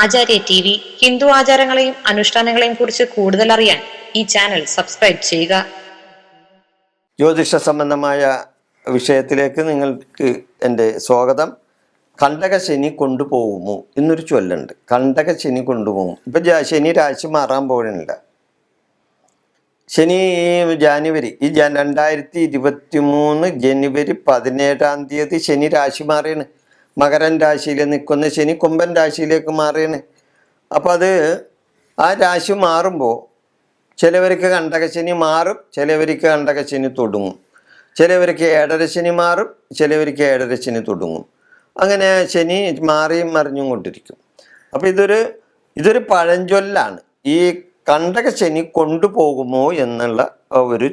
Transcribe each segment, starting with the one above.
ആചാര്യ T V Hindu ആചാരങ്ങളെയും അനുഷ്ഠാനങ്ങളെയും കുറിച്ച് കൂടുതൽ അറിയാൻ ഈ ചാനൽ സബ്സ്ക്രൈബ് ചെയ്യുക. ജ്യോതിഷ സംബന്ധമായ വിഷയത്തിലേക്ക് നിങ്ങൾക്ക് എന്റെ സ്വാഗതം. കണ്ടകശനി കൊണ്ടുപോകുമോ? എന്നൊരു ചൊല്ലുണ്ട്. കണ്ടകശനി കൊണ്ടുപോകും. ഇപ്പം ശനി രാശി മാറാൻ പോകുന്നില്ല ശനി ജാനുവരി ഈ രണ്ടായിരത്തി ഇരുപത്തി മൂന്ന് ജനുവരി പതിനേഴാം തീയതി ശനി രാശി മാറിയാണ്. മകരൻ രാശിയിൽ നിൽക്കുന്ന ശനി കുംഭൻ രാശിയിലേക്ക് മാറിയാണ് അപ്പം അത് ആ രാശി മാറുമ്പോൾ ചിലവർക്ക് കണ്ടകശനി മാറും ചിലവർക്ക് കണ്ടകശനി തുടങ്ങും. ചിലവർക്ക് ഏഴരശനി മാറും ചിലവർക്ക് ഏഴരശനി തുടങ്ങും. അങ്ങനെ ശനി മാറിയും മറിഞ്ഞും കൊണ്ടിരിക്കും. അപ്പോൾ ഇതൊരു ഇതൊരു പഴഞ്ചൊല്ലാണ്. ഈ കണ്ടകശനി കൊണ്ടുപോകുമോ എന്നുള്ള ഒരു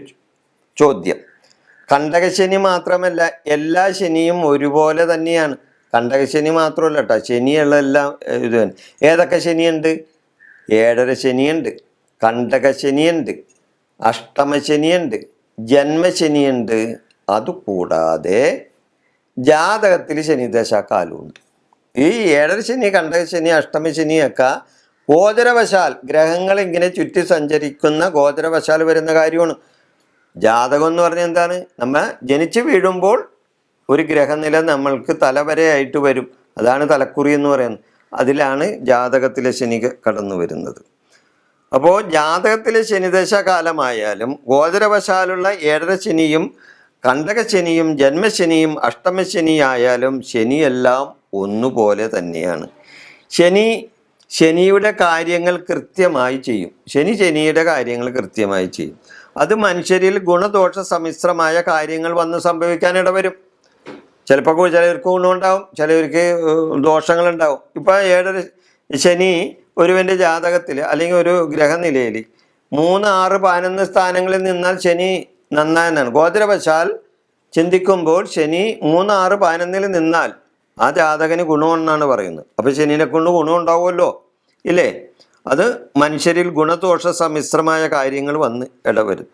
ചോദ്യം. കണ്ടകശനി മാത്രമല്ല എല്ലാ ശനിയും ഒരുപോലെ തന്നെയാണ്. കണ്ടകശനി മാത്രമല്ല കേട്ടോ ശനിയുള്ള എല്ലാം ഇത് ഏതൊക്കെ ശനിയുണ്ട്? ഏഴര ശനിയുണ്ട് കണ്ടകശനിയുണ്ട് അഷ്ടമശനിയുണ്ട് ജന്മശനിയുണ്ട് അതുകൂടാതെ ജാതകത്തിൽ ശനിദശ കാലമുണ്ട് ഈ ഏഴര ശനി കണ്ടകശനി അഷ്ടമശനിയൊക്കെ ഗോചരവശാൽ ഗ്രഹങ്ങൾ ഇങ്ങനെ ചുറ്റി സഞ്ചരിക്കുന്ന ഗോചരവശാൽ വരുന്ന കാര്യമാണ്. ജാതകം എന്ന് പറഞ്ഞാൽ എന്താണ്? നമ്മൾ ജനിച്ചു വീഴുമ്പോൾ ഒരു ഗ്രഹനില നമ്മൾക്ക് തലവരെയായിട്ട് വരും. അതാണ് തലക്കുറി എന്ന് പറയുന്നത്. അതിലാണ് ജാതകത്തിലെ ശനി കടന്നു വരുന്നത്. അപ്പോൾ ജാതകത്തിലെ ശനിദശ കാലമായാലും ഗോചരവശാലുള്ള ഏഴര ശനിയും കണ്ടകശനിയും ജന്മശനിയും അഷ്ടമശനി ആയാലും ശനിയെല്ലാം ഒന്നുപോലെ തന്നെയാണ്. ശനി ശനിയുടെ കാര്യങ്ങൾ കൃത്യമായി ചെയ്യും. ശനി ശനിയുടെ കാര്യങ്ങൾ കൃത്യമായി ചെയ്യും. അത് മനുഷ്യരിൽ ഗുണദോഷ സമ്മിശ്രമായ കാര്യങ്ങൾ വന്ന് സംഭവിക്കാൻ ഇടവരും. ചിലപ്പോൾ ചിലർക്ക് ഗുണമുണ്ടാവും ചിലവർക്ക് ദോഷങ്ങളുണ്ടാവും. ഇപ്പം ഏഴര ശനി ഒരുവന്റെ ജാതകത്തിൽ അല്ലെങ്കിൽ ഒരു ഗ്രഹനിലയിൽ മൂന്ന് ആറ് പതിനൊന്ന് സ്ഥാനങ്ങളിൽ നിന്നാൽ ശനി നന്നായെന്നാണ് ഗോചരവശാൽ ചിന്തിക്കുമ്പോൾ ശനി മൂന്ന് ആറ് പതിനൊന്നിൽ നിന്നാൽ ആ ജാതകന് ഗുണമെന്നാണ് പറയുന്നത്. അപ്പോൾ ശനിനെ കൊണ്ട് ഗുണമുണ്ടാവുമല്ലോ ഇല്ലേ? അത് മനുഷ്യരിൽ ഗുണദോഷ സമ്മിശ്രമായ കാര്യങ്ങൾ വന്ന് ഇടവരും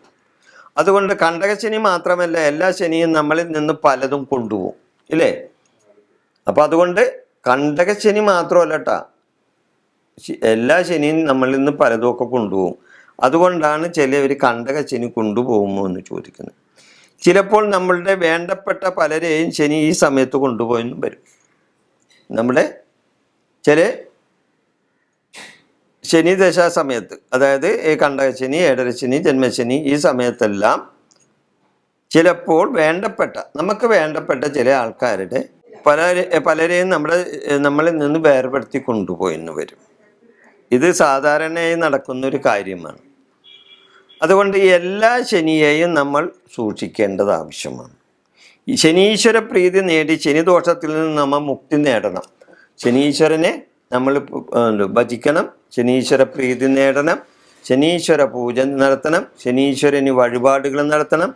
അതുകൊണ്ട് കണ്ടകശനി മാത്രമല്ല എല്ലാ ശനിയും നമ്മളിൽ നിന്ന് പലതും കൊണ്ടുപോകും ഇല്ലേ? അപ്പം അതുകൊണ്ട് കണ്ടകശനി മാത്രമല്ല കേട്ടാ എല്ലാ ശനിയും നമ്മളിൽ നിന്ന് പലതുമൊക്കെ കൊണ്ടുപോകും. അതുകൊണ്ടാണ് ചിലവർ കണ്ടകശനി കൊണ്ടുപോകുമോ എന്ന് ചോദിക്കുന്നത്. ചിലപ്പോൾ നമ്മളുടെ വേണ്ടപ്പെട്ട പലരെയും ശനി ഈ സമയത്ത് കൊണ്ടുപോയെന്നും വരും. നമ്മുടെ ചില ശനി ദശാ സമയത്ത് അതായത് ഈ കണ്ടകശനി ഏഴരശനി ജന്മശനി ഈ സമയത്തെല്ലാം ചിലപ്പോൾ വേണ്ടപ്പെട്ട നമുക്ക് വേണ്ടപ്പെട്ട ചില ആൾക്കാരുടെ പല പലരെയും നമ്മുടെ നമ്മളിൽ നിന്ന് വേർപെടുത്തി കൊണ്ടുപോയിന്ന് വരും. ഇത് സാധാരണയായി നടക്കുന്ന ഒരു കാര്യമാണ്. അതുകൊണ്ട് എല്ലാ ശനിയെയും നമ്മൾ സൂക്ഷിക്കേണ്ടത് ആവശ്യമാണ്. ശനീശ്വര പ്രീതി നേടി ശനിദോഷത്തിൽ നിന്ന് നമ്മൾ മുക്തി നേടണം. ശനീശ്വരനെ നമ്മൾ ഭജിക്കണം ശനീശ്വര പ്രീതി നേടണം ശനീശ്വര പൂജ നടത്തണം ശനീശ്വരന് വഴിപാടുകൾ നടത്തണം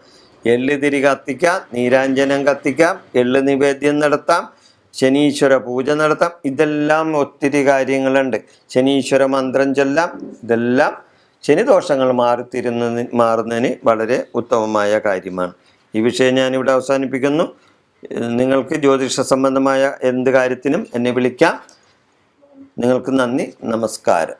എള്ള് തിരി കത്തിക്കാം നീരാഞ്ജനം കത്തിക്കാം എള്ള് നിവേദ്യം നടത്താം ശനീശ്വര പൂജ നടത്താം. ഇതെല്ലാം ഒത്തിരി കാര്യങ്ങളുണ്ട്. ശനീശ്വര മന്ത്രം ചൊല്ലാം ഇതെല്ലാം ശനിദോഷങ്ങൾ മാറിത്തിരുന്നതിന് മാറുന്നതിന് വളരെ ഉത്തമമായ കാര്യമാണ്. ഈ വിഷയം ഞാനിവിടെ അവസാനിപ്പിക്കുന്നു. നിങ്ങൾക്ക് ജ്യോതിഷ സംബന്ധമായ എന്ത് കാര്യത്തിനും എന്നെ വിളിക്കാം. നിങ്ങൾക്ക് നന്ദി നമസ്കാരം.